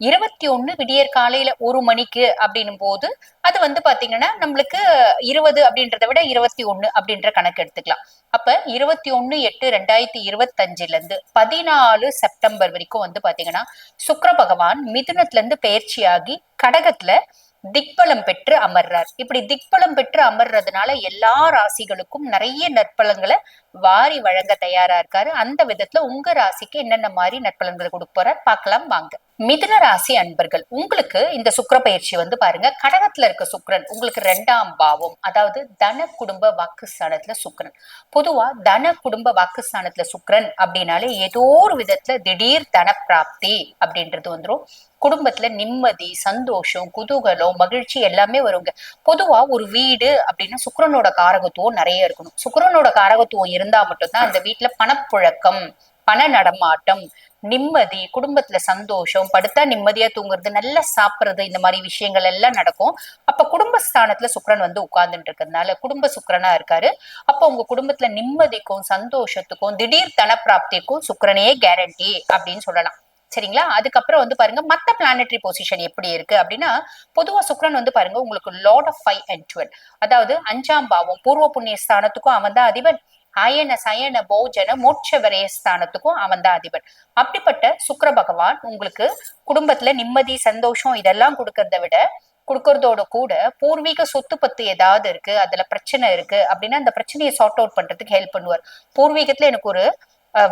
இருபத்தி ஒண்ணு விடியற் காலையில ஒரு மணிக்கு அப்படின்னும் போது அது வந்து பாத்தீங்கன்னா நம்மளுக்கு இருபது அப்படின்றத விட இருபத்தி ஒண்ணு அப்படின்ற கணக்கு எடுத்துக்கலாம். அப்ப இருபத்தி ஒண்ணு எட்டு ரெண்டாயிரத்தி இருபத்தஞ்சுல இருந்து பதினாலு செப்டம்பர் வரைக்கும் வந்து பாத்தீங்கன்னா சுக்கர பகவான் மிதுனத்துல இருந்து பயிற்சியாகி கடகத்துல திக்பலம் பெற்று அமர்றார். இப்படி திக்பலம் பெற்று அமர்றதுனால எல்லா ராசிகளுக்கும் நிறைய நற்பலன்களை வாரி வழங்க தயாரா இருக்காரு. அந்த விதத்துல உங்க ராசிக்கு என்னென்ன மாதிரி நற்பலன்களை கொடுக்க போறார்? பார்க்கலாம் வாங்க. மிதுன ராசி அன்பர்கள் உங்களுக்கு இந்த சுக்கர பயிற்சி வந்து பாருங்க. கடகத்துல இருக்க சுக்கரன் உங்களுக்கு ரெண்டாம் பாவம் அதாவது தன குடும்ப வாக்குஸ்தானத்துல சுக்கரன். பொதுவா தன குடும்ப வாக்குஸ்தானத்துல சுக்கரன் அப்படின்னாலே ஏதோ ஒரு விதத்துல திடீர் தன பிராப்தி அப்படின்றது வந்துடும் குடும்பத்துல நிம்மதி சந்தோஷம் குதூகலம் மகிழ்ச்சி எல்லாமே வருங்க. பொதுவா ஒரு வீடு அப்படின்னா சுக்கரனோட காரகத்துவம் நிறைய இருக்கணும். சுக்கரனோட காரகத்துவம் இருந்தா மட்டும்தான் அந்த வீட்டுல பணப்புழக்கம் பண நடமாட்டம் நிம்மதி குடும்பத்துல சந்தோஷம் படுத்தா நிம்மதியா தூங்குறது நல்லா சாப்பிடுறது இந்த மாதிரி விஷயங்கள் எல்லாம் நடக்கும். அப்ப குடும்பஸ்தானத்துல சுக்கரன் வந்து உட்கார்ந்துட்டு இருக்கிறதுனால குடும்ப சுக்கரனா இருக்காரு. அப்ப உங்க குடும்பத்துல நிம்மதிக்கும் சந்தோஷத்துக்கும் திடீர் தன பிராப்திக்கும் கேரண்டி அப்படின்னு சொல்லலாம். சரிங்களா? அதுக்கப்புறம் வந்து பாருங்க மத்த பிளானட்டரி பொசிஷன் எப்படி இருக்கு அப்படின்னா பொதுவா சுக்ரன் வந்து பாருங்க உங்களுக்கு lord of five and twelve அதாவது அஞ்சாம் பாவம் பூர்வ புண்ணிய ஸ்தானத்துக்கும் அவன் தான் அதிபன். அயன சயன போஜன மோட்ச விரயஸ்தானத்துக்கும் அவன் தான் அதிபன் அப்படிப்பட்ட சுக்கர பகவான் உங்களுக்கு குடும்பத்துல நிம்மதி சந்தோஷம் இதெல்லாம் கொடுக்கறத விட கொடுக்கறதோட கூட பூர்வீக சொத்து பத்து ஏதாவது இருக்கு அதுல பிரச்சனை இருக்கு அப்படின்னா அந்த பிரச்சனையை சார்ட் அவுட் பண்றதுக்கு ஹெல்ப் பண்ணுவார். பூர்வீகத்துல எனக்கு ஒரு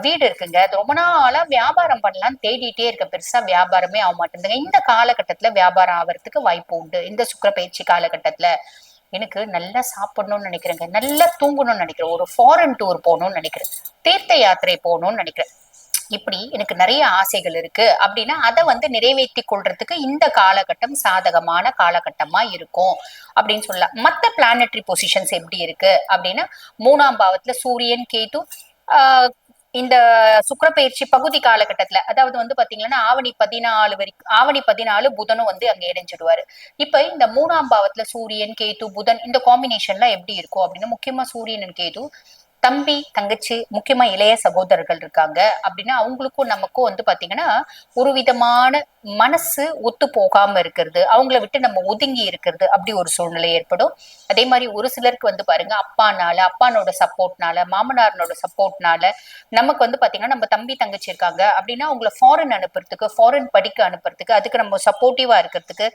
வீடு இருக்குங்க. அது ரொம்ப நாளா வியாபாரம் பண்ணலாம் தேடிட்டே இருக்க பெருசா வியாபாரமே ஆக மாட்டேங்குதுங்க. இந்த காலகட்டத்துல வியாபாரம் ஆகிறதுக்கு வாய்ப்பு உண்டு. இந்த சுக்கர பயிற்சி காலகட்டத்துல. எனக்கு நல்லா சாப்பிடணும்னு நினைக்கிறேங்க. நல்லா தூங்கணும்னு நினைக்கிறேன். ஒரு ஃபாரின் டூர் போகணும்னு நினைக்கிறேன். தீர்த்த யாத்திரை போகணும்னு நினைக்கிறேன். இப்படி எனக்கு நிறைய ஆசைகள் இருக்கு. அப்படின்னா அதை வந்து நிறைவேற்றி கொள்றதுக்கு இந்த காலகட்டம் சாதகமான காலகட்டமா இருக்கும் அப்படின்னு சொல்லலாம். மற்ற பிளானட்ரி பொசிஷன்ஸ் எப்படி இருக்கு? அப்படின்னா மூணாம் பாவத்துல சூரியன் கேட்டு இந்த சுக்கரப்பயிற்சி பகுதி காலகட்டத்துல அதாவது வந்து பாத்தீங்கன்னா ஆவணி பதினாலு வரைக்கும் ஆவணி பதினாலு புதனும் வந்து அங்க இணைஞ்சிடுவாரு. இப்ப இந்த மூணாம் பாவத்துல சூரியன் கேது புதன் இந்த காம்பினேஷன்லாம் எப்படி இருக்கும்? அப்படின்னா முக்கியமா சூரியன் கேது தம்பி தங்கச்சி முக்கியமா இளைய சகோதரர்கள் இருக்காங்க அப்படின்னா அவங்களுக்கும் நமக்கும் வந்து பாத்தீங்கன்னா ஒரு விதமான மனசு ஒத்து போகாம இருக்கிறது. அவங்கள விட்டு நம்ம ஒதுங்கி இருக்கிறது அப்படி ஒரு சூழ்நிலை ஏற்படும். அதே மாதிரி ஒரு சிலருக்கு வந்து பாருங்க அப்பானால அப்பானோட சப்போர்ட்னால மாமனாரனோட சப்போர்ட்னால நமக்கு வந்து பாத்தீங்கன்னா நம்ம தம்பி தங்கச்சி இருக்காங்க அப்படின்னா அவங்கள ஃபாரின் அனுப்புறதுக்கு ஃபாரின் படிக்க அனுப்புறதுக்கு அதுக்கு நம்ம சப்போர்ட்டிவா இருக்கிறதுக்கு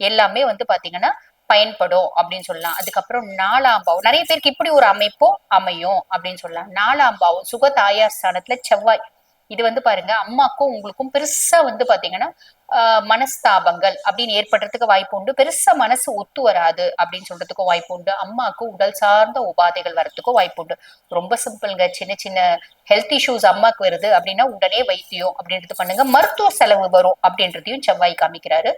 எல்லாமே வந்து பாத்தீங்கன்னா பயன்படும் அப்படின்னு சொல்லலாம். அதுக்கப்புறம் நாலாம் பாவம். நிறைய பேருக்கு இப்படி ஒரு அமைப்பும் அமையும் அப்படின்னு சொல்லலாம். நாலாம் பாவம் சுக தாயார் ஸ்தானத்துல செவ்வாய். இது வந்து பாருங்க அம்மாக்கும் உங்களுக்கும் பெருசா வந்து பாத்தீங்கன்னா ஆஹ் மனஸ்தாபங்கள் அப்படின்னு ஏற்படுறதுக்கு வாய்ப்பு உண்டு. பெருசா மனசு ஒத்து வராது அப்படின்னு சொல்றதுக்கும் வாய்ப்பு உண்டு. அம்மாவுக்கு உடல் சார்ந்த உபாதைகள் வரத்துக்கும் வாய்ப்பு உண்டு. ரொம்ப சிம்பிள்ங்க. சின்ன சின்ன ஹெல்த் இஷ்யூஸ் அம்மாக்கு வருது அப்படின்னா உடனே வைத்தியம் அப்படின்றது பண்ணுங்க. மருத்துவ செலவு வரும் அப்படின்றதையும் செவ்வாய் காமிக்கிறாரு.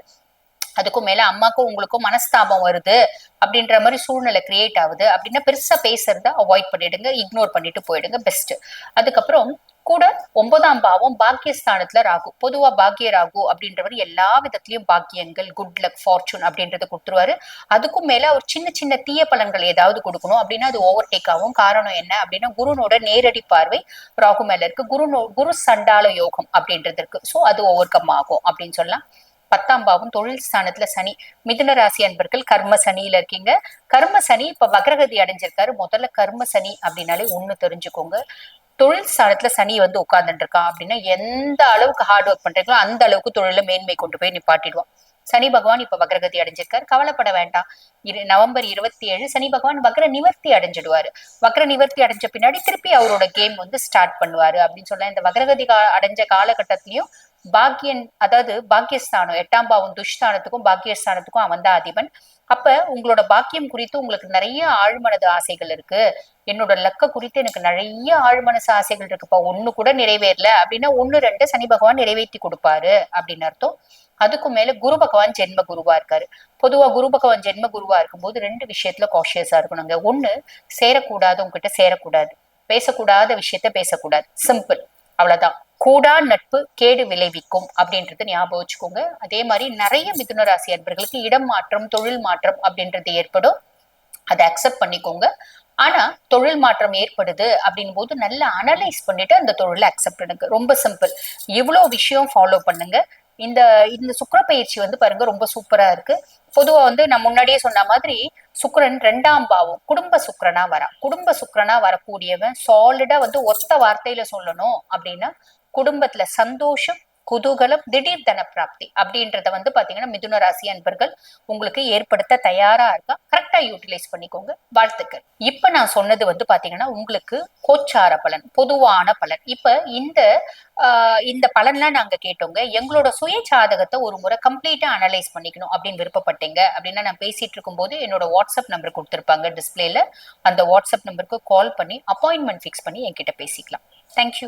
அதுக்கும் மேல அம்மாக்கும் உங்களுக்கும் மனஸ்தாபம் வருது அப்படின்ற மாதிரி சூழ்நிலை கிரியேட் ஆகுது அப்படின்னா பெருசா பேசுறத அவாய்ட் பண்ணிடுங்க இக்னோர் பண்ணிட்டு போயிடுங்க பெஸ்ட் அதுக்கப்புறம் கூட ஒன்பதாம் பாவம் பாக்கியஸ்தானத்துல ராகு பொதுவா பாக்கிய ராகு அப்படின்றவர் எல்லா விதத்திலயும் பாக்கியங்கள் குட் லக் ஃபார்ச்சூன் அப்படின்றத கொடுத்துருவாரு. அதுக்கும் மேல அவர் சின்ன சின்ன தீய பலன்கள் ஏதாவது கொடுக்கணும் அப்படின்னா அது ஓவர் டேக் ஆகும். காரணம் என்ன அப்படின்னா குருனோட நேரடி பார்வை ராகு மேல இருக்கு. குரு குரு சண்டால யோகம் அப்படின்றது இருக்கு. சோ அது ஓவர் கம் ஆகும் அப்படின்னு சொல்லலாம். பத்தாம் பாவம் தொழில் ஸ்தானத்துல சனி. மிதுன ராசி அன்பர்கள் கர்ம சனியில இருக்கீங்க. கர்ம சனி இப்ப வக்ரகதி அடைஞ்சிருக்காரு. முதல்ல கர்ம சனி அப்படின்னாலே ஒண்ணு தெரிஞ்சுக்கோங்க. தொழில் ஸ்தானத்துல சனி வந்து உட்கார்ந்துட்டு இருக்கான் அப்படின்னா எந்த அளவுக்கு ஹார்ட் ஒர்க் பண்றீங்களோ அந்த அளவுக்கு தொழில மேன்மை கொண்டு போய் நிப்பாட்டிடுவான். சனி பகவான் இப்ப வக்ரகதி அடைஞ்சிருக்காரு. கவலைப்பட வேண்டாம். இரு நவம்பர் இருபத்தி ஏழு சனி பகவான் வக்ர நிவர்த்தி அடைஞ்சிடுவாரு. வக்ர நிவர்த்தி அடைஞ்ச பின்னாடி திருப்பி அவரோட கேம் வந்து ஸ்டார்ட் பண்ணுவாரு அப்படின்னு சொல்ல இந்த வக்ரகதி அடைஞ்ச காலகட்டத்திலயும் பாக்கியன் அதாவது பாக்கியஸ்தானம் எட்டாம் பாவம் துஷ்தானத்துக்கும் பாக்கியஸ்தானத்துக்கும் அவன் தான் அதிபன். அப்ப உங்களோட பாக்கியம் குறித்து உங்களுக்கு நிறைய ஆழ்மனது ஆசைகள் இருக்கு. என்னோட லக்க குறித்து எனக்கு நிறைய ஆழ்மனசு ஆசைகள் இருக்குப்பா. ஒண்ணு கூட நிறைவேறல அப்படின்னா ஒண்ணு ரெண்டு சனி பகவான் நிறைவேற்றி கொடுப்பாரு அப்படின்னு அர்த்தம். அதுக்கும் மேல குரு பகவான் ஜென்ம குருவா இருக்காரு. பொதுவா குரு பகவான் ஜென்ம குருவா இருக்கும்போது ரெண்டு விஷயத்துல காஷியஸா இருக்கணுங்க. ஒண்ணு சேரக்கூடாது உங்ககிட்ட சேரக்கூடாது. பேசக்கூடாத விஷயத்த பேசக்கூடாது. சிம்பிள் அவ்வளவுதான். கூடா நட்பு கேடு விளைவிக்கும் அப்படின்றது ஞாபகம் வச்சுக்கோங்க. அதே மாதிரி நிறைய மிதுன ராசி அன்பர்களுக்கு இடம் மாற்றம் தொழில் மாற்றம் அப்படின்றது ஏற்படும். அதை அக்செப்ட் பண்ணிக்கோங்க. ஆனா தொழில் மாற்றம் ஏற்படுது அப்படின் போது நல்லா அனலைஸ் பண்ணிட்டு அந்த தொழிலை அக்செப்ட் பண்ணுங்க. ரொம்ப சிம்பிள் இவ்வளோ விஷயம் ஃபாலோ பண்ணுங்க. இந்த இந்த சுக்கர பயிற்சி வந்து பாருங்க ரொம்ப சூப்பரா இருக்கு. பொதுவா வந்து நான் முன்னாடியே சொன்ன மாதிரி சுக்கரன் ரெண்டாம் பாவம் குடும்ப சுக்கரனா வரா. குடும்ப சுக்கரனா வரக்கூடியவன் சாலிடா வந்து ஒத்த வார்த்தையில சொல்லணும் அப்படின்னா குடும்பத்துல சந்தோஷம் குதூகலம் திடீர் தன பிராப்தி அப்படின்றத வந்து பாத்தீங்கன்னா மிதுன ராசி அன்பர்கள் உங்களுக்கு ஏற்படுத்த தயாரா இருக்கா? கரெக்டா யூட்டிலைஸ் பண்ணிக்கோங்க. வாழ்த்துக்கள். இப்ப நான் சொன்னது வந்து பாத்தீங்கன்னா உங்களுக்கு கோச்சார பலன் பொதுவான பலன். இப்ப இந்த இந்த பலன்லாம் நாங்க கேட்டோங்க. எங்களோட சுய சாதகத்தை ஒரு முறை கம்ப்ளீட்டா அனலைஸ் பண்ணிக்கணும் அப்படின்னு விருப்பப்பட்டீங்க அப்படின்னா நான் பேசிட்டு இருக்கும்போது என்னோட வாட்ஸ்அப் நம்பர் கொடுத்துருப்பாங்க டிஸ்பிளேல அந்த வாட்ஸ்அப் நம்பருக்கு கால் பண்ணி அப்பாயின்மெண்ட் ஃபிக்ஸ் பண்ணி என்கிட்ட பேசிக்கலாம். தேங்க்யூ